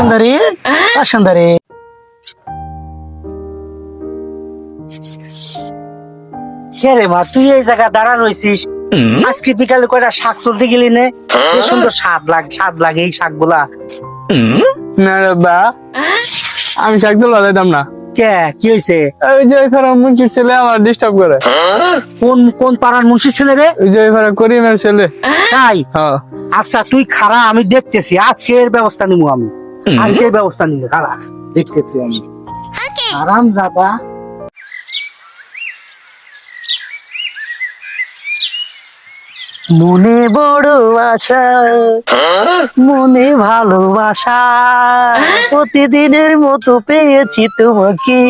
সুন্দরী সুন্দরী। রে মা তুই এই জায়গা দাঁড়া রয়েছিস আজকে বিকালে কয়টা শাক তুলতে গেলি নে? সুন্দর স্বাদ লাগ স্বাদ লাগে এই শাকগুলা না রে বা আমি শাক তুলবা যেতাম না। কে? কি হয়েছে ওই যে ফেরা মুন্সির ছেলে আমার ডিস্টার্ব করে। কোন কোন পাড়ার মুন্সি ছেলে রে? ওই যে ফেরা করিমের ছেলে। তাই? হ্যাঁ। আচ্ছা তুই খারা আমি দেখতেছি। আজকের ব্যবস্থা নিবো আমি। আজকের ব্যবস্থা খারা দেখতেছি আমি। আরাম দাদা। মনে বড় আশা মনে ভালোবাসা প্রতিদিনের মতো পেয়েছি তোমাকে।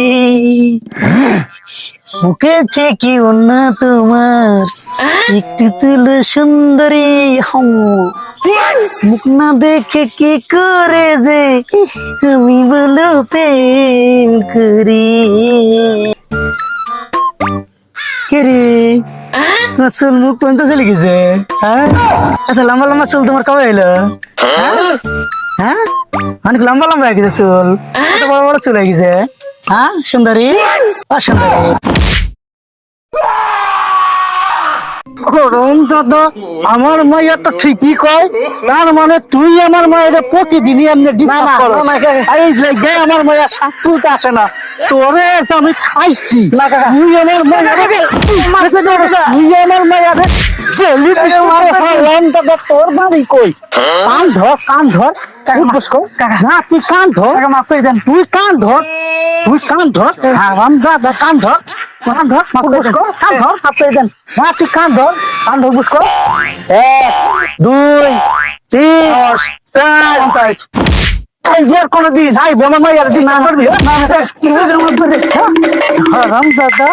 মুখে থেকে না তোমার একটু তুলো সুন্দরী হম মুখ না দেখে কি করে যে তুমি বলো প্রেম করি। কে রে? তোমার চুল মুখ পর্যন্ত চলে গেছে। হ্যাঁ? এত লম্বা লম্বা চুল তোমার কবে এলো? হ্যাঁ? হ্যাঁ? অনেক লম্বা লম্বা হয়ে গেছে চুল। বড় বড় চুল হয়ে গেছে? হ্যাঁ সুন্দরী? আ সুন্দরী দাদা আমার মাইয়া তো ঠিকই কয় তার মানে তুই আমার মায়ের প্রতিদিনই এমনি ডিস্টার্ব করো এই জায়গায় আমার মাইয়া শাক তুলতে আসে না। তোরে তো আমি খাইছি। তুই আমার মাইয়া তুই আমার মাইয়া রে ছেলে হারাম দাদা তোর বাড়ি কই? কান ধর কান না তুই কান ধর। তুই কান ধর। তুই কান ধর। হারাম দাদা কান ধর। কান ধর কান ধর। মাফ করে দেন। না তুই কান ধর কান ধর বুঝ কর। এক দুই তিন চার। পাঁচ এই যে কোনো দিন আই বোমা মাইয়ার দিন না করবি হারাম দাদা।